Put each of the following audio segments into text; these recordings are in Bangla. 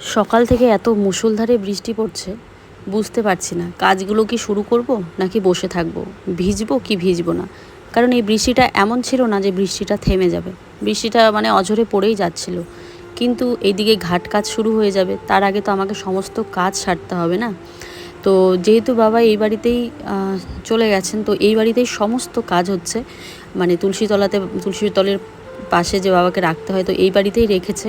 সকাল থেকে এত মুষলধারে বৃষ্টি পড়ছে, বুঝতে পারছি না। কাজগুলো কি শুরু করব নাকি বসে থাকব? ভিজবো কি ভিজবো না? কারণ এই বৃষ্টিটা এমন ছিল না যে বৃষ্টিটা থেমে যাবে। বৃষ্টিটা মানে অঝরে পড়েই যাচ্ছিল। কিন্তু এইদিকে ঘাট কাজ শুরু হয়ে যাবে, তার আগে তো আমাকে সমস্ত কাজ সারতে হবে না? তো যেহেতু বাবা এই বাড়িতেই চলে গেছেন, তো এই বাড়িতেই সমস্ত কাজ হচ্ছে। মানে তুলসীতলাতে তুলসীতলের পাশে যে বাবাকে রাখতে হয়, তো এই বাড়িতেই রেখেছে।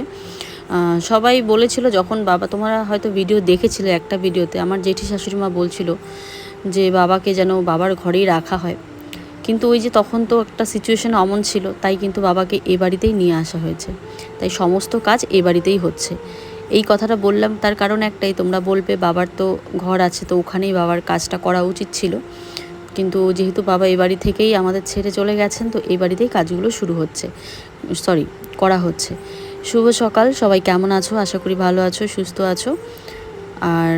সবাই বলেছিল যখন বাবা, তোমরা হয়তো ভিডিও দেখেছিলে একটা ভিডিওতে আমার জেঠি শাশুড়ি মা বলছিল যে, বাবাকে যেন বাবার ঘরেই রাখা হয়। কিন্তু ওই যে তখন তো একটা সিচুয়েশন অমন ছিল, তাই কিন্তু বাবাকে এ বাড়িতেই নিয়ে আসা হয়েছে। তাই সমস্ত কাজ এ বাড়িতেই হচ্ছে। এই কথাটা বললাম, তার কারণ একটাই, তোমরা বলবে বাবার তো ঘর আছে, তো ওখানেই বাবার কাজটা করা উচিত ছিল। কিন্তু যেহেতু বাবা এই বাড়ি থেকেই আমাদের ছেড়ে চলে গেছেন, তো এই বাড়িতেই কাজগুলো শুরু হচ্ছে সরি করা হচ্ছে। শুভ সকাল। সবাই কেমন আছো? আশা করি ভালো আছো, সুস্থ আছো। আর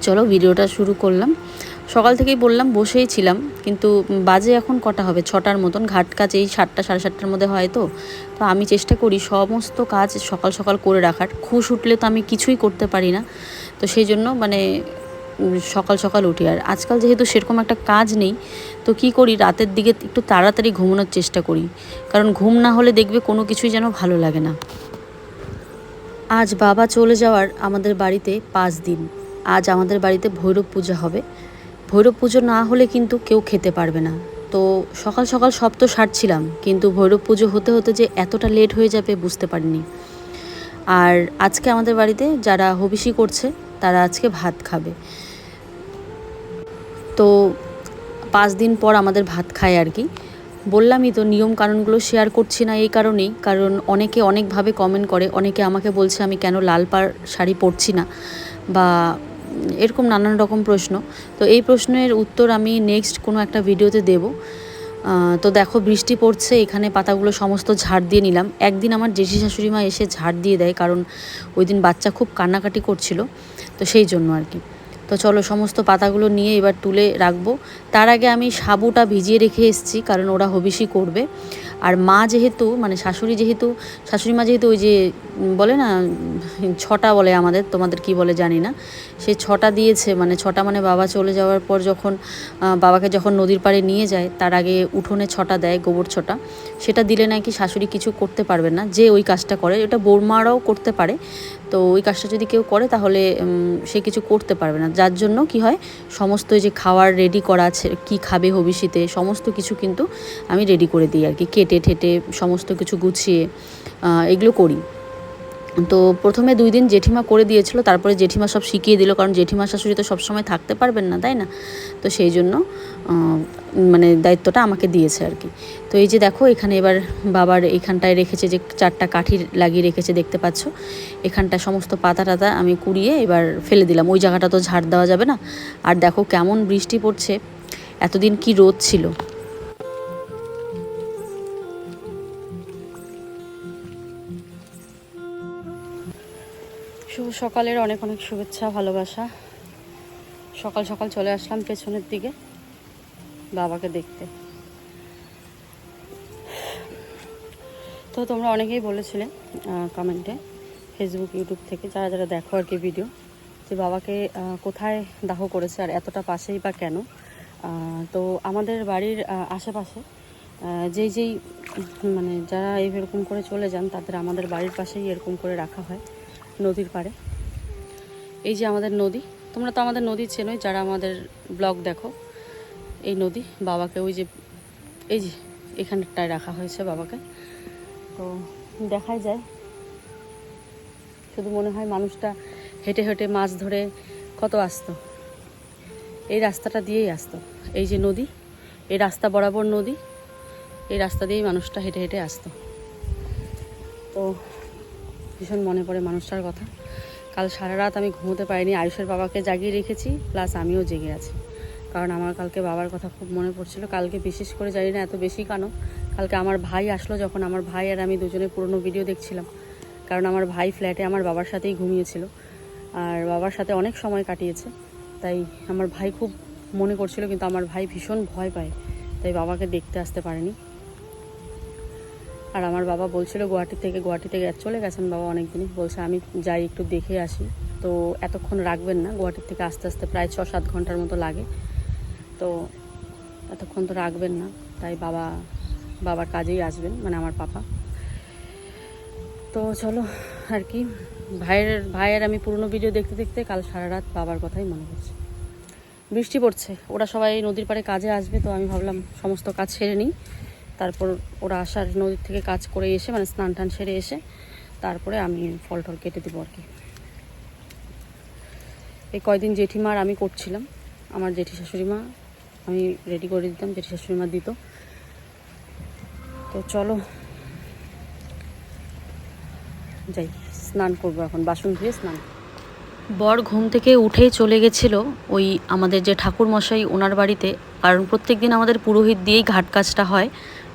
চলো ভিডিওটা শুরু করলাম। সকাল থেকেই বললাম, বসেই ছিলাম। কিন্তু বাজে এখন কটা হবে? ছটার মতন। ঘাট কাজ এই সাতটা, সাড়ে সাতটার মধ্যে হয় তো। তো আমি চেষ্টা করি সমস্ত কাজ সকাল সকাল করে রাখার। খুশ উঠলে তো আমি কিছুই করতে পারি না। তো সেই জন্য মানে সকাল সকাল উঠি। আর আজকাল যেহেতু সেরকম একটা কাজ নেই, তো কি করি, রাতের দিকে একটু তাড়াতাড়ি ঘুমানোর চেষ্টা করি। কারণ ঘুম না হলে দেখবে কোনো কিছুই যেন ভালো লাগে না। আজ বাবা চলে যাওয়ার আমাদের বাড়িতে পাঁচ দিন। আজ আমাদের বাড়িতে ভৈরব পূজা হবে। ভৈরব পুজো না হলে কিন্তু কেউ খেতে পারবে না। তো সকাল সকাল সব তো সারছিলাম, কিন্তু ভৈরব পুজো হতে হতে যে এতটা লেট হয়ে যাবে বুঝতে পারিনি। আর আজকে আমাদের বাড়িতে যারা হবিষি করছে, তারা আজকে ভাত খাবে। তো পাঁচ দিন পর আমাদের ভাত খায় আর কি। বললামই তো নিয়ম কানুনগুলো শেয়ার করছি না এই কারণেই, কারণ অনেকে অনেকভাবে কমেন্ট করে, অনেকে আমাকে বলছে আমি কেন লাল পাড় শাড়ি পরছি না বা এরকম নানান রকম প্রশ্ন। তো এই প্রশ্নের উত্তর আমি নেক্সট কোনো একটা ভিডিওতে দেব। তো দেখো বৃষ্টি পড়ছে, এখানে পাতাগুলো সমস্ত ঝাড় দিয়ে নিলাম। একদিন আমার জেঠি শাশুড়ি মা এসে ঝাড় দিয়ে দেয়, কারণ ওই দিন বাচ্চা খুব কান্নাকাটি করছিল, তো সেই জন্য আর কি। তো চলো সমস্ত পাতাগুলো নিয়ে এবার তুলে রাখব। তার আগে আমি সাবুটা ভিজিয়ে রেখে এসেছি, কারণ ওরা হবিষি করবে। আর মা যেহেতু মানে শাশুড়ি যেহেতু, শাশুড়ি মা যেহেতু ওই যে বলে না ছটা বলে আমাদের, তোমাদের কি বলে জানি না, সে ছটা দিয়েছে মানে ছটা মানে বাবা চলে যাওয়ার পর যখন বাবাকে যখন নদীর পাড়ে নিয়ে যায়, তার আগে উঠোনে ছটা দেয়, গোবর ছটা। সেটা দিলে নাকি শাশুড়ি কিছু করতে পারবে না, যে ওই কাজটা করে। ওটা বৌমারাও করতে পারে তো ওই কাজটা যদি কেউ করে, তাহলে সে কিছু করতে পারবে না। যার জন্য কি হয়, সমস্ত যে খাওয়ার রেডি করা আছে, কী খাবে হবিষিতে সমস্ত কিছু কিন্তু আমি রেডি করে দিই আর কি। কেটে, ঠেটে সমস্ত কিছু গুছিয়ে এগুলো করি। তো প্রথমে দুই দিন জেঠিমা করে দিয়েছিল, তারপরে জেঠিমা সব শিখিয়ে দিল, কারণ জেঠিমা শাশুড়ি তো সবসময় থাকতে পারবেন না, তাই না? তো সেই জন্য মানে দায়িত্বটা আমাকে দিয়েছে আর কি। তো এই যে দেখো, এখানে এবার বাবার এখানটায় রেখেছে যে চারটা কাঠি লাগিয়ে রেখেছে, দেখতে পাচ্ছ? এখানটায় সমস্ত পাতা টাতা আমি কুড়িয়ে এবার ফেলে দিলাম। ওই জায়গাটা তো ঝাড় দেওয়া যাবে না? আর দেখো কেমন বৃষ্টি পড়ছে। এতদিন কি রোদ ছিল? শুভ সকালের অনেক অনেক শুভেচ্ছা, ভালোবাসা। সকাল সকাল চলে আসলাম পেছনের দিকে, বাবাকে দেখতে। তো তোমরা অনেকেই বলেছিলে কমেন্টে ফেসবুক ইউটিউব থেকে যারা যারা দেখো আর কি ভিডিও যে বাবাকে কোথায় দাহ করেছে আর এতটা পাশেই বা কেন? তো আমাদের বাড়ির আশেপাশে যেই যেই মানে যারা এরকম করে চলে যান, তাদের আমাদের বাড়ির পাশেই এরকম করে রাখা হয়। নদীর পাড়ে। এই যে আমাদের নদী, তোমরা তো আমাদের নদী চেনোই, যারা আমাদের ব্লগ দেখো, এই নদী, বাবাকে ওই যে, এই যে, এখানটায় রাখা হয়েছে বাবাকে। তো দেখাই যায়, শুধু মনে হয় মানুষটা হেঁটে হেঁটে মাছ ধরে কত আসতো। এই রাস্তাটা দিয়েই আসতো। এই যে নদী, এই রাস্তা বরাবর নদী, এই রাস্তা দিয়েই মানুষটা হেঁটে হেঁটে আসতো। তো ভীষণ মনে পড়ে মানুষটার কথা। কাল সারা রাত আমি ঘুমোতে পারিনি, আয়ুষের বাবাকে জাগিয়ে রেখেছি, প্লাস আমিও জেগে আছি। কারণ আমার কালকে বাবার কথা খুব মনে পড়ছিল। কালকে বিশেষ করে জানি না এত বেশি কেন, কালকে আমার ভাই আসলো যখন আমার ভাই আর আমি দুজনে পুরনো ভিডিও দেখছিলাম। কারণ আমার ভাই ফ্ল্যাটে আমার বাবার সাথেই ঘুমিয়েছিল। আর বাবার সাথে অনেক সময় কাটিয়েছে, তাই আমার ভাই খুব মনে করছিল, কিন্তু আমার ভাই ভীষণ ভয় পায়, তাই বাবাকে দেখতে আসতে পারেনি। আর আমার বাবা বলছিল গুয়াহাটি থেকে গুয়াহাটি থেকে চলে গেছেন বাবা অনেক দিনই বলছে, আমি যাই, একটু দেখে আসি। তো এতক্ষণ রাখবেন না গুয়াহাটির থেকে আস্তে আস্তে প্রায় ছ সাত ঘণ্টার মতো লাগে। তো এতক্ষণ তো রাখবেন না, তাই বাবা, বাবার কাজেই আসবেন মানে আমার পাপা। তো চলো, আর কি। ভাইয়ের ভাইয়ের আমি পুরনো ভিডিও দেখতে দেখতে কাল সারা রাত বাবার কথাই মনে পড়ছে। বৃষ্টি পড়ছে, ওরা সবাই নদীর পাড়ে কাজে আসবে, তো আমি ভাবলাম সমস্ত কাজ সেরে নিই। তারপর ওরা আসার নদীর থেকে কাজ করে এসে মানে স্নান টান সেরে এসে তারপরে আমি ফল টল কেটে দেবো আর কি। এই কয়দিন জেঠিমা আর আমি করছিলাম, আমার জেঠি শাশুড়ি মা, আমি রেডি করে দিতাম, জেঠি শাশুড়ি মা দিত। তো চলো, যাই, স্নান করব এখন, বাসন ধুয়ে স্নান। বর ঘুম থেকে উঠেই চলে গেছিল ওই আমাদের যে ঠাকুর মশাই ওনার বাড়িতে, কারণ প্রত্যেক দিন আমাদের পুরোহিত দিয়েই ঘাট কাজটা হয়।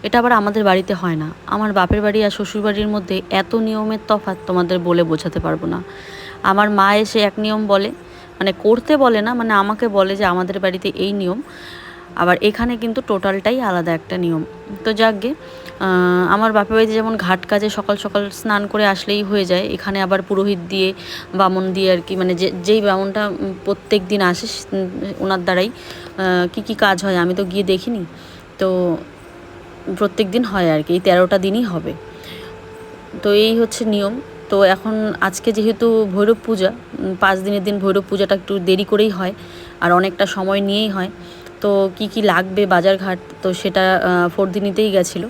এটা আবার আমাদের বাড়িতে হয় না। আমার বাপের বাড়ি আর শ্বশুর বাড়ির মধ্যে এত নিয়মের তফাৎ তোমাদের বলে বোঝাতে পারব না। আমার মা এসে এক নিয়ম বলে মানে করতে বলে না মানে আমাকে বলে যে আমাদের বাড়িতে এই নিয়ম। আবার এখানে কিন্তু টোটালটাই আলাদা একটা নিয়ম। তো যাকগে আহ, আমার বাপের বাড়িতে যেমন ঘাট কাজে সকাল সকাল স্নান করে আসলেই হয়ে যায় এখানে আবার পুরোহিত দিয়ে বামন দিয়ে আর কি মানে যে যেই বামনটা প্রত্যেক দিন আসে ওনার দ্বারাই কি কি কাজ হয় আমি তো গিয়ে দেখিনি। তো প্রত্যেক দিন হয় আর কি, এই তেরোটা দিনই হবে। তো এই হচ্ছে নিয়ম। তো এখন আজকে যেহেতু ভৈরব পূজা পাঁচ দিনের দিন ভৈরব পূজাটা একটু দেরি করেই হয় আর অনেকটা সময় নিয়েই হয়। তো কি কি লাগবে বাজারঘাট, তো সেটা ফোর দিনিতেই গেছিল।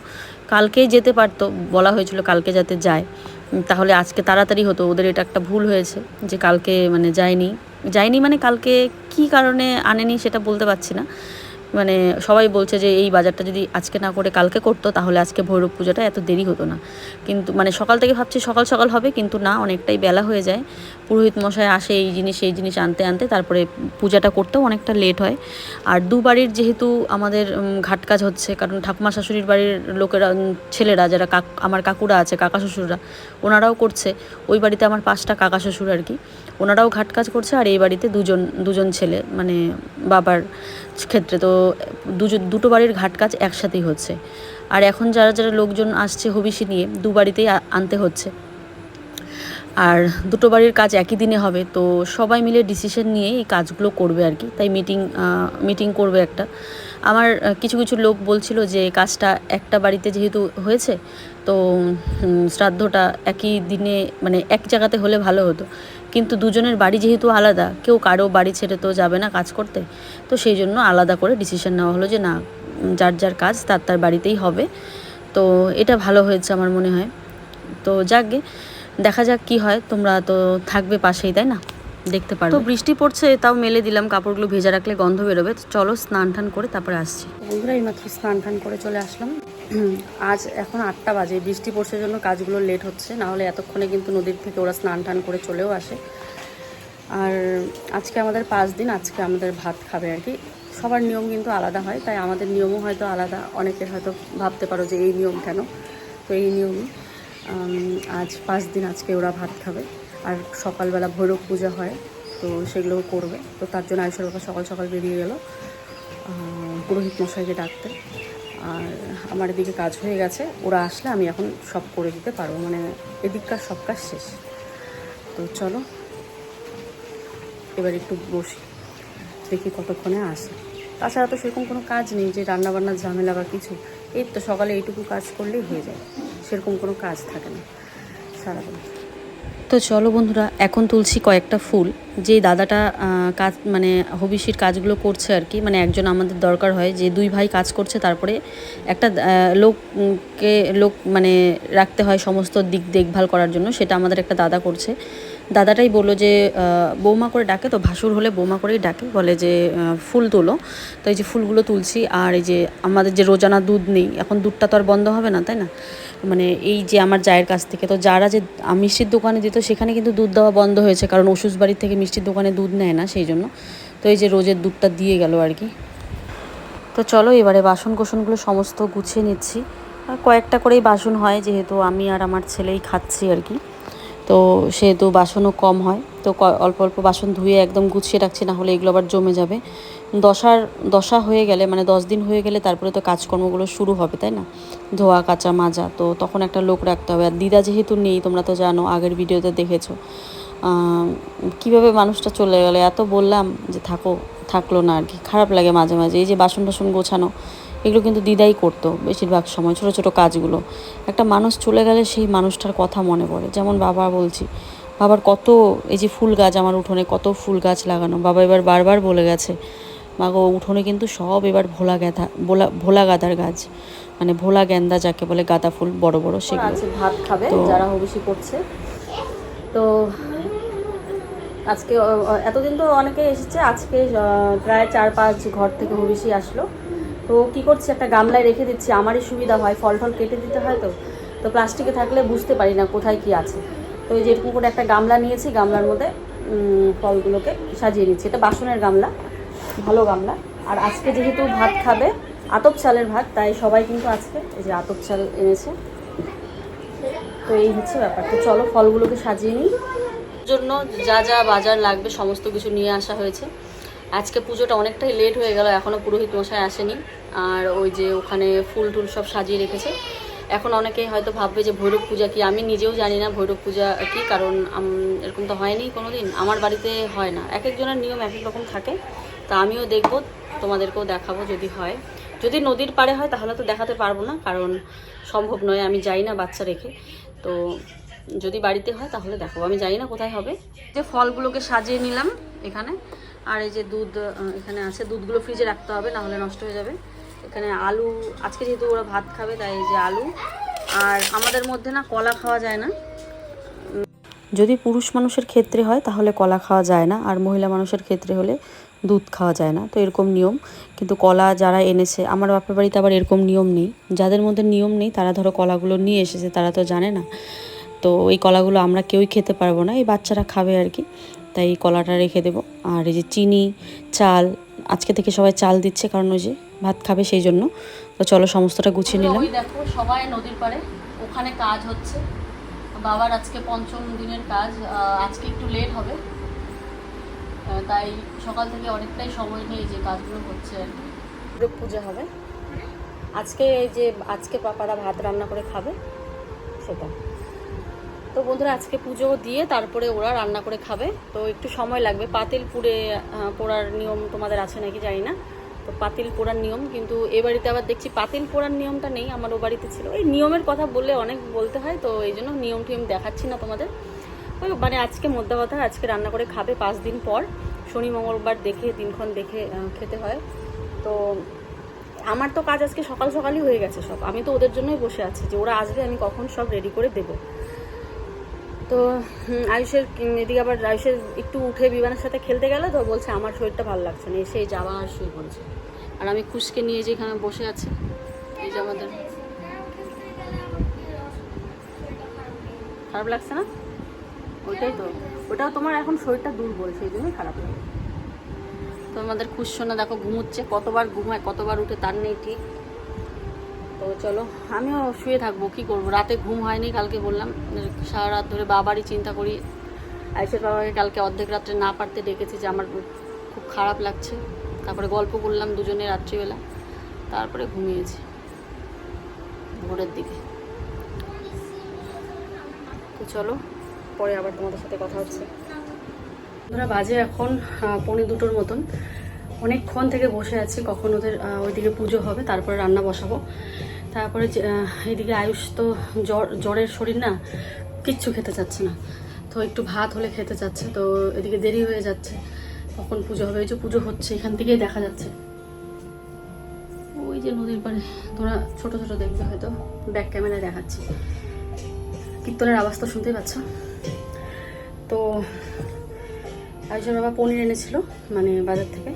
কালকেই যেতে পারতো, বলা হয়েছিল কালকে যাতে যায়। তাহলে আজকে তাড়াতাড়ি হতো, ওদের এটা একটা ভুল হয়েছে যে কালকে মানে যায়নি। যায়নি মানে কালকে কি কারণে আনেনি সেটা বলতে পারছি না। মানে সবাই বলছে যে এই বাজারটা যদি আজকে না করে কালকে করতো, তাহলে আজকে ভৈরব পূজাটা এত দেরি হতো না। কিন্তু মানে সকাল থেকে ভাবছি সকাল সকাল হবে, কিন্তু না, অনেকটাই বেলা হয়ে যায়। পুরোহিত মশাই আসে এই জিনিস এই জিনিস আনতে আনতে, তারপরে পূজাটা করতেও অনেকটা লেট হয়। আর দু বাড়ির যেহেতু আমাদের ঘাট কাজ হচ্ছে, কারণ ঠাকুমা শাশুড়ির বাড়ির লোকেরা ছেলেরা, যারা কাক, আমার কাকুরা আছে, কাকা শ্বশুররা, ওনারাও করছে। ওই বাড়িতে আমার পাঁচটা কাকা শ্বশুর আর কি। ওনারাও ঘাট কাজ করছে আর এই বাড়িতে দুজন দুজন ছেলে মানে বাবার ক্ষেত্রে। তো দুজন, দুটো বাড়ির ঘাট কাজ একসাথেই হচ্ছে। আর এখন যারা যারা লোকজন আসছে হবিষি নিয়ে, দু বাড়িতেই আনতে হচ্ছে। আর দুটো বাড়ির কাজ একই দিনে হবে, তো সবাই মিলে ডিসিশন নিয়ে এই কাজগুলো করবে আর কি। তাই মিটিং মিটিং করবে একটা। আমার কিছু কিছু লোক বলছিল যে কাজটা একটা বাড়িতে যেহেতু হয়েছে, তো শ্রাদ্ধটা একই দিনে মানে এক জায়গাতে হলে ভালো হতো। কিন্তু দুজনের বাড়ি যেহেতু আলাদা কেউ কারও বাড়ি ছেড়ে তো যাবে না কাজ করতে। তো সেই জন্য আলাদা করে ডিসিশন নেওয়া হলো যে না যার যার কাজ তার তার বাড়িতেই হবে। তো এটা ভালো হয়েছে আমার মনে হয়। তো যাকগে দেখা যাক কি হয়। তোমরা তো থাকবে পাশেই তাই না? দেখতে পারো তো বৃষ্টি পড়ছে তাও মেলে দিলাম। কাপড়গুলো ভেজা রাখলে গন্ধ বেরোবে। তো চলো স্নান টান করে তারপরে আসছি। বন্ধুরা এইমাত্র স্নান টান করে চলে আসলাম। আজ এখন আটটা বাজে বৃষ্টি পড়ছে জন্য কাজগুলো লেট হচ্ছে না হলে এতক্ষণে কিন্তু নদীর থেকে ওরা স্নান টান করে চলেও আসে। আর আজকে আমাদের পাঁচ দিন আজকে আমাদের ভাত খাবে আর কি। সবার নিয়ম কিন্তু আলাদা হয় তাই আমাদের নিয়মও হয়তো আলাদা। অনেকে হয়তো ভাবতে পারো যে এই নিয়ম কেন? তো এই নিয়মই উম, আজ পাঁচ দিন আজকে ওরা ভাত খাবে। আর সকালবেলা ভৈরব পূজা হয় তো সেগুলোও করবে। তো তার জন্য আয়ুষের বাবা সকাল সকাল বেরিয়ে গেল। পুরোহিত মশাইকে ডাকতে। আর আমার এদিকে কাজ হয়ে গেছে। ওরা আসলে আমি এখন সব করে দিতে পারব। মানে এদিককার সব কাজ শেষ। তো চলো, এবার একটু বসি, দেখি কতক্ষণে আসে। তাছাড়া তো সেরকম কোনো কাজ নেই যে রান্নাবান্নার ঝামেলা বা কিছু। এই তো সকালে এইটুকু কাজ করলেই হয়ে যায়। সেরকম কোনো কাজ থাকে না সারাদিন। তো চলো বন্ধুরা, এখন তুলছি কয়েকটা ফুল। যে দাদাটা কাজ মানে হবিষির কাজগুলো করছে আর কি মানে একজন আমাদের দরকার হয়, যে দুই ভাই কাজ করছে, তারপরে একটা লোককে, লোক মানে রাখতে হয় সমস্ত দিক দেখভাল করার জন্য, সেটা আমাদের একটা দাদা করছে। দাদাটাই বলল যে বৌমা করে ডাকে, তো ভাসুর হলে বৌমা করেই ডাকে, বলে যে ফুল তোলো। তো এই যে ফুলগুলো তুলছি, আর এই যে আমাদের যে রোজানা দুধ নেই, এখন দুধটা তো আর বন্ধ হবে না, তাই না? মানে এই যে আমার জায়ের কাছ থেকে, তো যারা যে মিষ্টির দোকানে দিত সেখানে কিন্তু দুধ দেওয়া বন্ধ হয়েছে, কারণ ওষুধ বাড়ির থেকে মিষ্টির দোকানে দুধ নেয় না সেই জন্য। তো এই যে রোজের দুধটা দিয়ে গেল আর কি। তো চলো এবারে বাসন কোসনগুলো সমস্ত গুছিয়ে নিচ্ছি। আর কয়েকটা করেই বাসন হয়, যেহেতু আমি আর আমার ছেলেই খাচ্ছি আর কি। তো সেহেতু বাসনও কম হয়। তো অল্প অল্প বাসন ধুয়ে একদম গুছিয়ে রাখছি, না হলে এগুলো আবার জমে যাবে। দশার, দশা হয়ে গেলে মানে দশ দিন হয়ে গেলে তারপরে তো কাজকর্মগুলো শুরু হবে, তাই না? ধোয়া, কাচা, মাজা, তো তখন একটা লোক রাখতে হবে। আর দিদা যেহেতু নেই, তোমরা তো জানো, আগের ভিডিওতে দেখেছ। কীভাবে মানুষটা চলে গেলে? এত বললাম যে থাকো, থাকল না আর কি। খারাপ লাগে মাঝে মাঝে। এই যে বাসন টাসন গোছানো, এগুলো কিন্তু দিদাই করতো বেশিরভাগ সময়, ছোট ছোট কাজগুলো। একটা মানুষ চলে গেলে সেই মানুষটার কথা মনে পড়ে। যেমন বাবা বলছি বাবার কত এই যে ফুল গাছ আমার উঠোনে কত ফুল গাছ লাগানো। বাবা এবার বারবার বলে গেছে মা গো উঠোনে কিন্তু সব এবার ভোলা গাঁদা ভোলা ভোলা গাঁদার গাছ। মানে ভোলা গেন্দা যাকে বলে গাঁদা ফুল বড় বড় সেগুলো। ভাত খাবে যারা হবিষি করছে। তো আজকে এতদিন তো অনেকে এসেছে আজকে প্রায় চার পাঁচ ঘর থেকে হবিষি আসলো। তো কি করছি একটা গামলায় রেখে দিচ্ছি আমারই সুবিধা হয় ফল ফল কেটে দিতে হয় তো। তো প্লাস্টিকে থাকলে বুঝতে পারি না কোথায় কি আছে। তো এই যে এরকম করে একটা গামলা নিয়েছি, গামলার মধ্যে ফলগুলোকে সাজিয়ে নিচ্ছি। এটা বাসনের গামলা, ভালো গামলা। আর আজকে যেহেতু ভাত খাবে, আতপ চালের ভাত, তাই সবাই কিন্তু আজকে এই যে আতপ চাল এনেছে। তো এই হচ্ছে ব্যাপার। তো চলো ফলগুলোকে সাজিয়ে নিই। জন্য যা যা বাজার লাগবে, সমস্ত কিছু নিয়ে আসা হয়েছে। আজকে পুজোটা অনেকটাই লেট হয়ে গেল এখনও পুরোহিত মশাই আসেনি। আর ওই যে ওখানে ফুল টুল সব সাজিয়ে রেখেছে। এখন অনেকেই হয়তো ভাববে যে ভৈরব পূজা কি? আমি নিজেও জানি না ভৈরব পূজা কি, কারণ এরকম তো হয়নি কোনো দিন আমার বাড়িতে হয় না। এক একজনের নিয়ম এক এক রকম থাকে। তা আমিও দেখব, তোমাদেরকেও দেখাবো যদি হয়। যদি নদীর পাড়ে হয় তাহলে তো দেখাতে পারব না, কারণ সম্ভব নয়, আমি যাই না বাচ্চা রেখে। তো যদি বাড়িতে হয় তাহলে দেখাবো। আমি জানি না কোথায় হবে। যে ফলগুলোকে সাজিয়ে নিলাম এখানে। আর এই যে দুধ এখানে আছে। দুধগুলো ফ্রিজে রাখতে হবে না হলে নষ্ট হয়ে যাবে। এখানে আলু, আজকে যেহেতু ওরা ভাত খাবে, তাই যে আলু। আর আমাদের মধ্যে না কলা খাওয়া যায় না। যদি পুরুষ মানুষের ক্ষেত্রে হয়, তাহলে কলা খাওয়া যায় না। আর মহিলা মানুষের ক্ষেত্রে হলে দুধ খাওয়া যায় না। তো এরকম নিয়ম। কিন্তু কলা যারা এনেছে, আমার বাপের বাড়িতে আবার এরকম নিয়ম নেই। যাদের মধ্যে নিয়ম নেই, তারা ধরো কলাগুলো নিয়ে এসেছে, তারা তো জানে না। তো এই কলাগুলো আমরা কেউই খেতে পারব না। এই বাচ্চারা খাবে আর কি। তাই কলাটা রেখে দেবো। আর এই যে চিনি, চাল আজকে থেকে সবাই চাল দিচ্ছে কারণ ওই যে ভাত খাবে সেই জন্য। তো চলো সমস্তটা গুছিয়ে নিলাম। দেখো সবাই নদীর পাড়ে ওখানে কাজ হচ্ছে। বাবার আজকে পঞ্চম দিনের কাজ আজকে একটু লেট হবে। তাই সকাল থেকে অনেকটাই সময় নিয়ে যে কাজগুলো হচ্ছে আর কি। পূজা হবে। আজকে এই যে আজকে পাপারা ভাত রান্না করে খাবে সেটা। তো বন্ধুরা, আজকে পুজো দিয়ে তারপরে ওরা রান্না করে খাবে। তো একটু সময় লাগবে। পাতিল পুড়ে পোড়ার নিয়ম তোমাদের আছে নাকি জানি না। তো পাতিল পোড়ার নিয়ম, কিন্তু এ বাড়িতে আবার দেখছি পাতিল পোড়ার নিয়মটা নেই। আমার ও বাড়িতে ছিল। এই নিয়মের কথা বললে অনেক বলতে হয়, তো এই জন্য নিয়ম টিয়ম দেখাচ্ছি না তোমাদের। ওই মানে আজকে মধ্যে কথা, আজকে রান্না করে খাবে পাঁচ দিন পর। শনি, মঙ্গলবার দেখে দিনক্ষণ দেখে খেতে হয়। তো আমার তো কাজ আজকে সকাল সকালই হয়ে গেছে সব। আমি তো ওদের জন্যই বসে আছি যে ওরা আসবে, আমি কখন সব রেডি করে দেবো। তো আয়ুষের এদিকে আবার আয়ুষের একটু উঠে বিমানের সাথে খেলতে গেলে তো বলছে, আমার শরীরটা ভালো লাগছে না। এসে যাওয়া আর শুয়ে পড়েছে আর আমি খুশকে নিয়ে যে এখানে বসে আছি, এই যে আমাদের খারাপ লাগছে না? ওইটাই তো। ওটাও তোমার এখন শরীরটা দুর্বল, সেই জন্যই খারাপ লাগে তো আমাদের খুশসোনা দেখো ঘুমোচ্ছে, কতবার ঘুমায়, কতবার উঠে তার নেই ঠিক। তো চলো, আমিও শুয়ে থাকব, কি করব? রাতে ঘুম হয়নি কালকে বললাম, সারা রাত ধরে বাবারই চিন্তা করি। আয়ুষের বাবাকে কালকে অর্ধেক রাত্রে না পারতে ডেকেছি যে আমার খুব খারাপ লাগছে। তারপরে গল্প করলাম দুজনে রাত্রিবেলা, তারপরে ঘুমিয়েছি ভোরের দিকে। তো চলো, পরে আবার তোমাদের সাথে কথা হচ্ছে। ওরা বাজে এখন পৌনে দুটোর মতন। অনেকক্ষণ থেকে বসে আছি, কখন ওদের ওইদিকে পুজো হবে, তারপরে রান্না বসাবো। তারপরে এদিকে আয়ুষ তো জ্বর, জ্বরের শরীর না, কিচ্ছু খেতে চাচ্ছে না। তো একটু ভাত হলে খেতে চাচ্ছে, তো এদিকে দেরি হয়ে যাচ্ছে। কখন পুজো হবে? ওই যে পুজো হচ্ছে, এখান থেকেই দেখা যাচ্ছে। ওই যে নদীর পাড়ে তোমরা ছোট ছোট দেখবে হয়তো ব্যাক ক্যামেরায় দেখাচ্ছি। কীর্তনের আওয়াজ তো শুনতেই পাচ্ছ? তো আয়ুষের বাবা পনির এনেছিল মানে বাজার থেকে।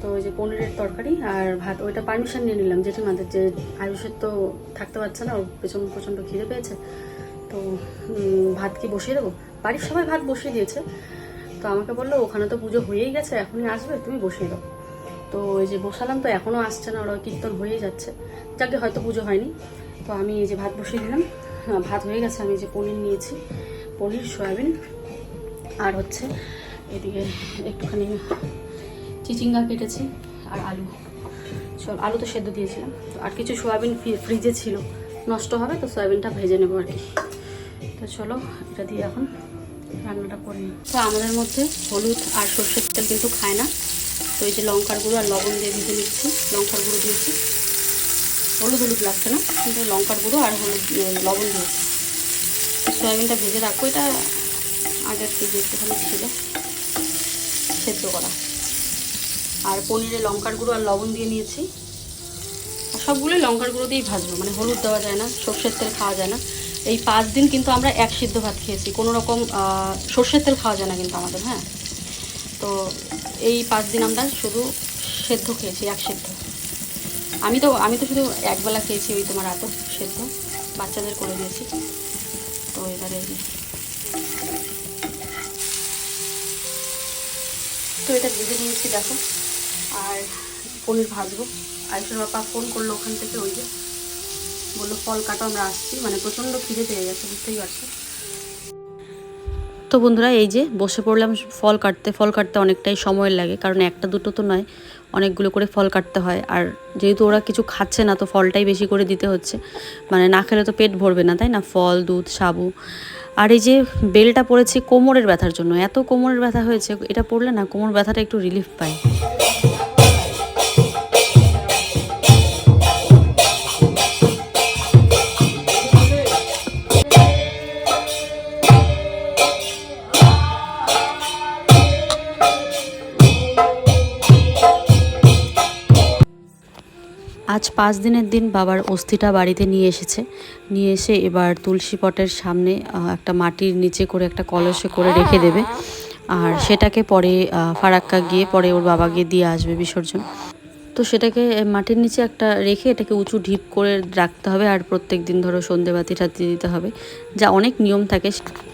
তো ওই যে পনিরের তরকারি আর ভাত, ওইটা পারমিশন নিয়ে নিলাম জেঠিমাদের যে আয়ুষের তো থাকতে পারছে না, ওর পেছন প্রচণ্ড খিদে পেয়েছে। তো ভাত কি বসিয়ে দেবো? বাড়ির সবাই ভাত বসিয়ে দিয়েছে। তো আমাকে বলল, ওখানে তো পুজো হয়েই গেছে, এখনই আসবে, তুমি বসিয়ে দাও। তো ওই যে বসালাম, তো এখনও আসছে না, ওরা কীর্তন হয়েই যাচ্ছে। যাকে হয়তো পুজো হয়নি। তো আমি এই যে ভাত বসিয়ে দিলাম। ভাত হয়ে গেছে, আমি যে পনির নিয়েছি। পনির, সয়াবিন, আর হচ্ছে এদিকে একটুখানি চিচিঙ্গা কেটেছি? আর আলু। চল আলু তো সেদ্ধ দিয়েছিলাম। তো আর কিছু সয়াবিন ফ্রিজে ছিল। নষ্ট হবে তো সয়াবিনটা ভেজে নেব আর কি। তো চলো, এটা দিয়ে এখন রান্নাটা করে তো আমাদের মধ্যে হলুদ আর সর্ষের তেল কিন্তু খায় না। তো এই যে লঙ্কার গুঁড়ো আর লবণ দিয়ে ভেজে নিচ্ছি। লঙ্কার গুঁড়ো দিয়েছি। হলুদ হলুদ লাগছে না, কিন্তু লঙ্কার গুঁড়ো আর হলুদ লবণ দিয়েছি। সয়াবিনটা ভেজে রাখব। এটা আগের থেকে একটুখানি ছিল। সেদ্ধ করা। আর পনিরে লঙ্কার গুঁড়ো আর লবণ দিয়ে নিয়েছি। আর সবগুলোই লঙ্কার গুঁড়ো দিয়েই ভাজবো মানে হলুদ দেওয়া যায় না, সর্ষের তেল খাওয়া যায় না। এই পাঁচ দিন কিন্তু আমরা এক সিদ্ধ ভাত খেয়েছি, কোনো রকম সর্ষের তেল খাওয়া যায় না কিন্তু আমাদের হ্যাঁ? তো এই পাঁচ দিন আমরা শুধু সেদ্ধ খেয়েছি, এক সেদ্ধ। আমি তো আমি তো শুধু একবেলা খেয়েছি ওই তোমার এত সেদ্ধ, বাচ্চাদের করে দিয়েছি। তো এবারে তো এটা ভেজে নিয়েছি, দেখো। পনির ভাজবো। আয়ুষের বাপা ফোন করল ওখান থেকে ওই যে। বলল, ফল কাটো, আমরা আসছি। মানে প্রচণ্ড খিদে পেয়ে গেছে, বুঝতেই পারছ? তো বন্ধুরা, এই যে বসে পড়লাম ফল কাটতে। ফল কাটতে অনেকটাই সময় লাগে, কারণ একটা দুটো তো নয়, অনেকগুলো করে ফল কাটতে হয়। আর যেহেতু ওরা কিছু খাচ্ছে না, তো ফলটাই বেশি করে দিতে হচ্ছে। মানে না খেলে তো পেট ভরবে না, তাই না? ফল, দুধ, সাবু। আর এই যে বেলটা পড়েছি কোমরের ব্যথার জন্য। এত কোমরের ব্যথা হয়েছে, এটা পড়লে না কোমর ব্যথাটা একটু রিলিফ পায়। আজ পাঁচ দিনের দিন বাবার অস্থিটা বাড়িতে নিয়ে এসেছে। নিয়ে এসে এবার তুলসী পটের সামনে একটা মাটির নিচে করে একটা কলসে করে রেখে দেবে। আর সেটাকে পরে ফারাক্কা গিয়ে পরে ওর বাবা গিয়ে দিয়ে আসবে বিসর্জন। তো সেটাকে মাটির নিচে একটা রেখে এটাকে উঁচু ঢিপ করে রাখতে হবে আর প্রত্যেক দিন ধরো সন্ধেবাতি টাতি দিতে হবে। যা অনেক নিয়ম থাকে,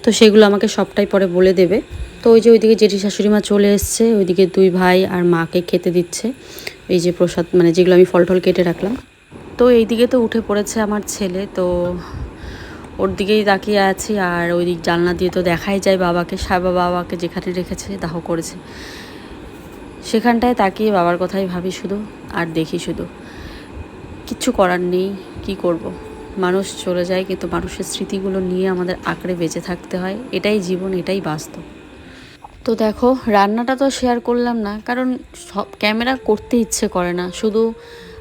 তো সেগুলো আমাকে সবটাই পরে বলে দেবে। তো ওই যে ওইদিকে জেঠি শাশুড়ি মা চলে এসছে, ওইদিকে দুই ভাই আর মাকে খেতে দিচ্ছে। এই যে প্রসাদ মানে যেগুলো আমি ফল টল কেটে রাখলাম। তো এই দিকে তো উঠে পড়েছে আমার ছেলে, তো ওর দিকেই তাকিয়ে আছি, আর ওই দিক জানলা দিয়ে তো দেখাই যায় বাবাকে, সাবা বাবাকে যেখানে রেখেছে দাহ করেছে। সেখানটায় তাকিয়ে বাবার কথাই ভাবি শুধু, আর দেখি শুধু। কিচ্ছু করার নেই, কি করব। মানুষ চলে যায়, কিন্তু মানুষের স্মৃতিগুলো নিয়ে আমাদের আঁকড়ে বেঁচে থাকতে হয়। এটাই জীবন, এটাই বাস্তব। তো দেখো, রান্নাটা তো শেয়ার করলাম না, কারণ সব ক্যামেরা করতে ইচ্ছে করে না। শুধু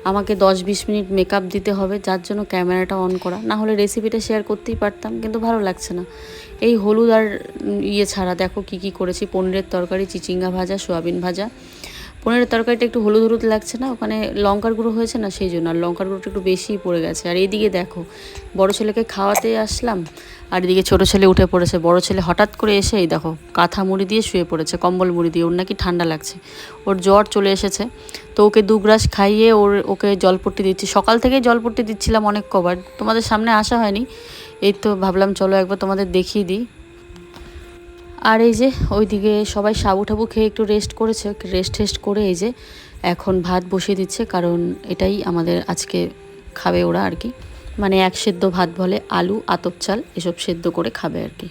আমাকে দশ বিশ মিনিট মেকআপ দিতে হবে, যার জন্য ক্যামেরাটা অন করা। না হলে রেসিপিটা শেয়ার করতেই পারতাম, কিন্তু ভালো লাগছে না। এই হলুদ আর ইয়ে ছাড়া দেখো কি কি করেছি। পনিরের তরকারি, চিচিঙ্গা ভাজা, সোয়াবিন ভাজা। পনিরের তরকারিটা একটু হলুদ হলুদ লাগছে না, ওখানে লঙ্কার গুঁড়ো হয়েছে না, সেই জন্য। আর লঙ্কার গুঁড়োটা একটু বেশিই পড়ে গেছে। আর এইদিকে দেখো, বড় ছেলেকে খাওয়াতে আসলাম আর এদিকে ছোট ছেলে উঠে পড়েছে। বড় ছেলে হঠাৎ করে এসে এই দেখো, কাঁথা মুড়ি দিয়ে শুয়ে পড়েছে, কম্বল মুড়ি দিয়ে। ওর নাকি ঠান্ডা লাগছে। ওর জ্বর চলে এসেছে। তো ওকে দু গ্রাস খাইয়ে ওর, ওকে জলপট্টি দিচ্ছি। সকাল থেকেই জলপট্টি দিচ্ছিলাম অনেক কবার। তোমাদের সামনে আসা হয়নি। এই তো ভাবলাম, চলো একবার তোমাদের দেখিয়ে দিই। আর এই যে, ওইদিকে সবাই সাবু ঠাবু খেয়ে একটু রেস্ট করেছে। রেস্ট টেস্ট করে এই যে, এখন ভাত বসিয়ে দিচ্ছে। কারণ এটাই আমাদের আজকে খাবে ওরা আর কি। মানে এক সেদ্ধ ভাত বলে আলু আতপ চাল এসব সেদ্ধ করে খাবে আর কি।